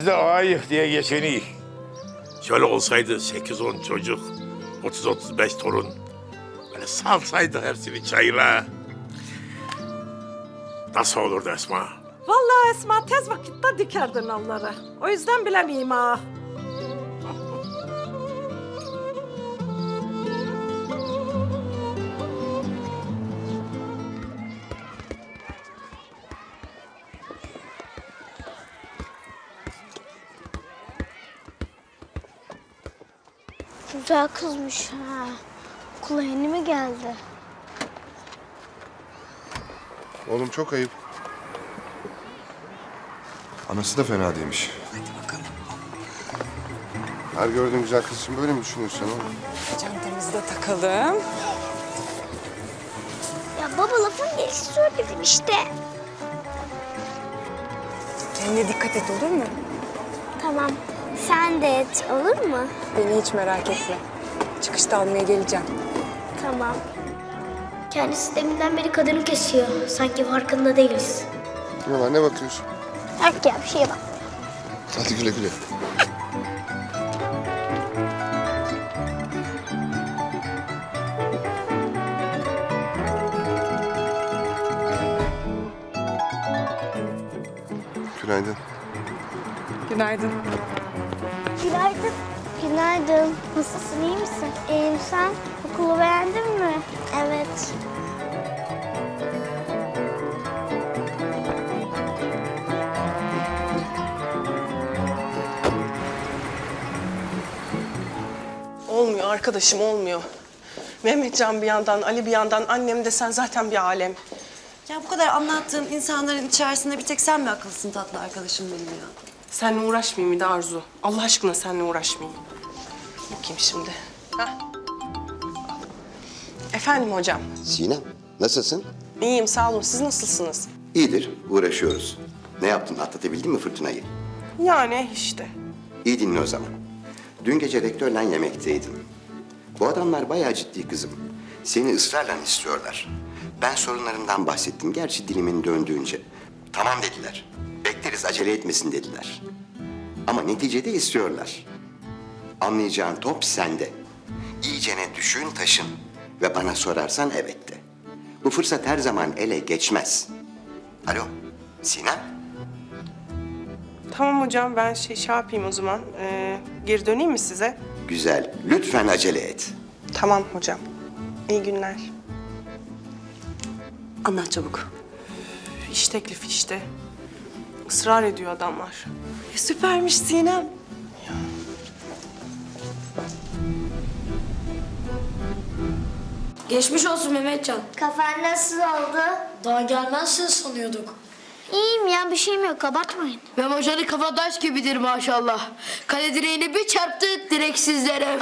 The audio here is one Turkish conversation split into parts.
Bizde ayık diye geçeni. Şöyle olsaydı 8-10 çocuk, 30-35 torun. Böyle salsaydı hepsini çayıra. Nasıl olurdu Esma? Vallahi Esma tez vakitte dikerdin onları. O yüzden bilemeyeyim ha. Güzel kızmış ha. Okula yeni mi geldi? Oğlum çok ayıp. Anası da fena değilmiş. Hadi bakalım. Her gördüğün güzel kız için böyle mi düşünüyorsun oğlum? Çantamızı da takalım. Ya baba lafın gelişi söyledim işte. Kendine dikkat et olur mu? Tamam. Sen de et olur mu? Beni hiç merak etme. Çıkışta almaya geleceğim. Tamam. Kendisi deminden beri kadını kesiyor. Sanki farkında değiliz. Ne var ne bakıyorsun? Yok ya bir şeye bak. Hadi güle güle. Günaydın. Günaydın. Günaydın. Günaydın. Nasılsın iyi misin? İyiyim sen. Okulu beğendin mi? Evet. Olmuyor arkadaşım olmuyor. Mehmetcan bir yandan, Ali bir yandan, annem desen zaten bir alem. Ya bu kadar anlattığım insanların içerisinde bir tek sen mi akıllısın tatlı arkadaşım benim ya? Seninle uğraşmayayım bir de Arzu. Allah aşkına seninle uğraşmayayım. Bakayım şimdi. Hah. Efendim hocam. Sinem, nasılsın? İyiyim sağ olun. Siz nasılsınız? İyidir, uğraşıyoruz. Ne yaptın, atlatabildin mi fırtınayı? Yani işte. İyi dinle o zaman. Dün gece rektörle yemekteydim. Bu adamlar bayağı ciddi kızım. Seni ısrarla istiyorlar. Ben sorunlarından bahsettim, gerçi dilimin döndüğünce. Tamam dediler. Bekleriz, acele etmesin dediler. Ama neticede istiyorlar. Anlayacağın top sende. İyicene düşün taşın. Ve bana sorarsan evet de. Bu fırsat her zaman ele geçmez. Alo, Sinem? Tamam hocam ben şey, şey yapayım o zaman. Ee, geri döneyim mi size? Güzel, lütfen acele et. Tamam hocam. İyi günler. Anlat çabuk. İş teklifi işte. Israr ediyor adamlar. E, süpermiş Sinem. Geçmiş olsun Mehmetcan. Kafan nasıl oldu? Daha gelmezsin sanıyorduk. İyiyim ya bir şeyim yok abartmayın. Memocan'ın kafa taş gibidir maşallah. Kale direğini bir çarptı direkt sizlere.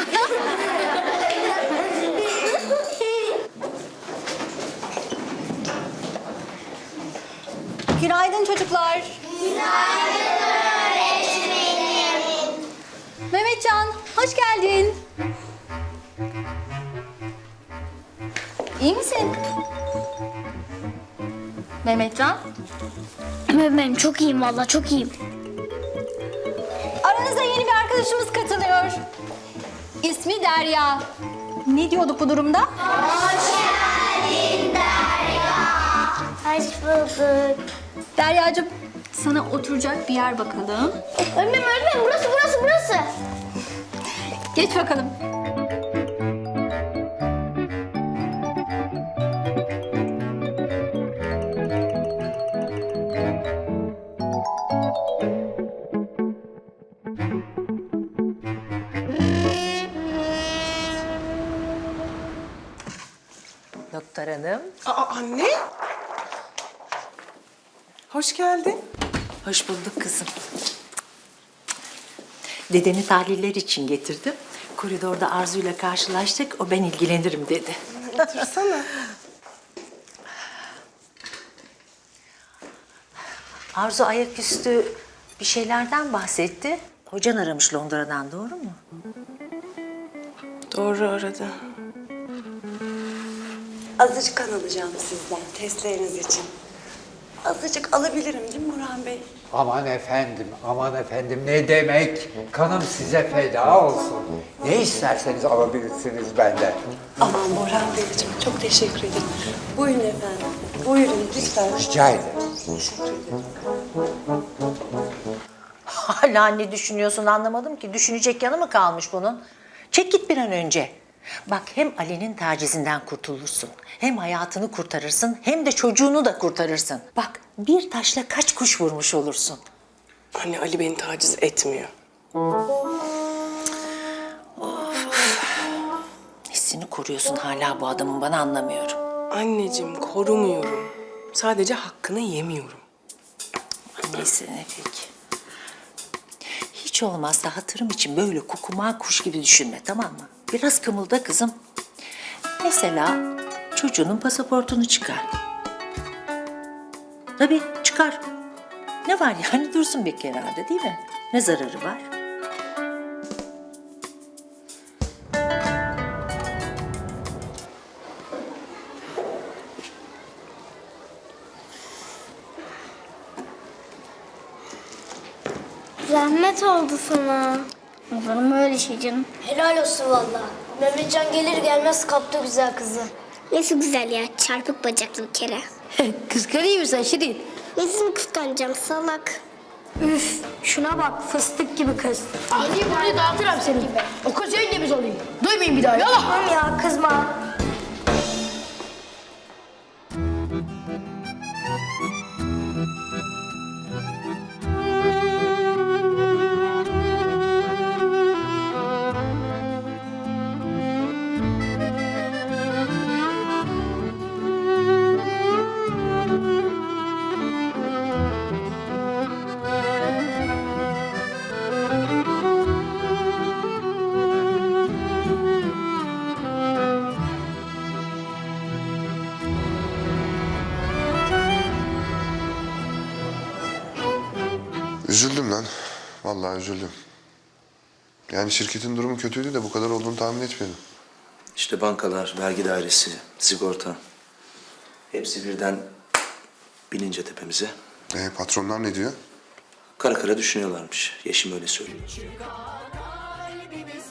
Günaydın çocuklar. Günaydın öğretmenim. Mehmetcan, hoş geldin. İyi misin? Mehmetcan, Ben çok iyiyim valla çok iyiyim. aranıza yeni bir arkadaşımız katılıyor. İsmi Derya. Ne diyorduk bu durumda? Hoş bulduk. Deryacığım, sana oturacak bir yer bakalım. Öğretmenim öğretmenim burası burası burası. Geç bakalım. Doktor hanım. Aa anne. Hoş geldin. Hoş bulduk kızım. Dedeni tahliller için getirdim. Koridorda Arzu'yla karşılaştık. O ben ilgilenirim dedi. Otursana. Arzu ayaküstü bir şeylerden bahsetti. Hocan aramış Londra'dan doğru mu? Doğru aradı. Azıcık kan alacağım sizden testleriniz için. Azıcık alabilirim değil mi Burhan Bey? Aman efendim, aman efendim ne demek? Kanım size feda olsun. Ne isterseniz alabilirsiniz benden. Aman Burhan Beyciğim çok teşekkür ederim. Buyurun efendim. Buyurun lütfen. Rica ederim. Hala ne düşünüyorsun anlamadım ki. Düşünecek yanı mı kalmış bunun? Çek git bir an önce. Bak hem Ali'nin tacizinden kurtulursun. Hem hayatını kurtarırsın hem de çocuğunu da kurtarırsın. Bak bir taşla kaç kuş vurmuş olursun. Anne Ali beni taciz etmiyor. Hissini koruyorsun hala bu adamın bana anlamıyorum. Anneciğim korumuyorum. Sadece hakkını yemiyorum. Neyse ne peki. Hiç olmazsa hatırım için böyle kukuma kuş gibi düşünme tamam mı? Biraz kımılda kızım. Mesela çocuğunun pasaportunu çıkar. Tabii çıkar. Ne var yani dursun bir kenarda değil mi? Ne zararı var? Zahmet oldu sana. Olur mu öyle şey canım? Helal olsun valla. Mehmetcan gelir gelmez kaptı güzel kızı. Nesi güzel ya çarpık bacaklı bir kere. Kıskanıyor musun Şirin? Nesini kıskanacağım salak. Üf şuna bak fıstık gibi kız. Ali burayı dağıtırım seni. O kız yengemiz oluyor. Duymayın bir daha. Yallah. Tamam ya kızma. Üzüldüm lan. Vallahi üzüldüm. Yani şirketin durumu kötüydü de bu kadar olduğunu tahmin etmiyordum. İşte bankalar, vergi dairesi, sigorta. Hepsi birden binince tepemize. E, patronlar ne diyor? Kara kara düşünüyorlarmış. Yeşim öyle söylüyor.